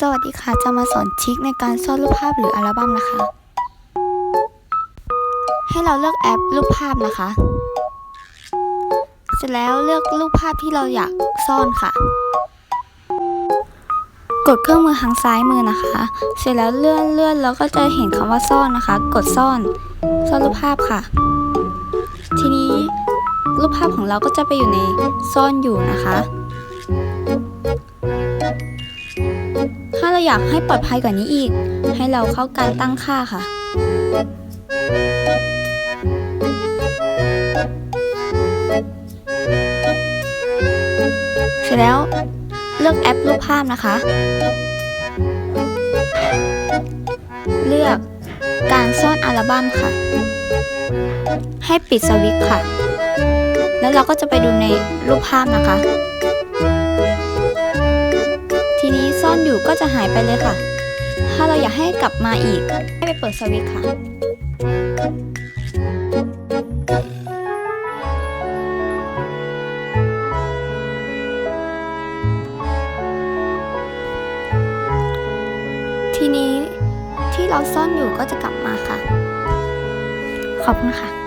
สวัสดีค่ะ จะมาสอนทริคในการซ่อนรูปภาพหรืออัลบั้มนะคะ ให้เราเลือกแอปรูปภาพนะคะ เสร็จแล้วเลือกรูปภาพที่เราอยากซ่อนค่ะ กดเครื่องมือทางซ้ายมือนะคะ เสร็จแล้วเลื่อนเลื่อนแล้วก็จะเห็นคำว่าซ่อนนะคะ กดซ่อน ซ่อนรูปภาพค่ะ ทีนี้รูปภาพของเราก็จะไปอยู่ในซ่อนอยู่นะคะ อยากให้ปลอดภัยกว่านี้อีก ให้เราเข้าการตั้งค่าค่ะ เสร็จแล้วเลือกแอปรูปภาพนะคะ เลือกการซ่อนอัลบั้มค่ะ ให้ปิดสวิตช์ค่ะ แล้วเราก็จะไปดูในรูปภาพนะคะ อนอยู่ก็จะหายไปเลยค่ะ ถ้าเราอยากให้กลับมาอีก ให้ไปเปิดสวิตช์ค่ะ ทีนี้ที่เราซ่อนอยู่ก็จะกลับมาค่ะ ขอบคุณค่ะ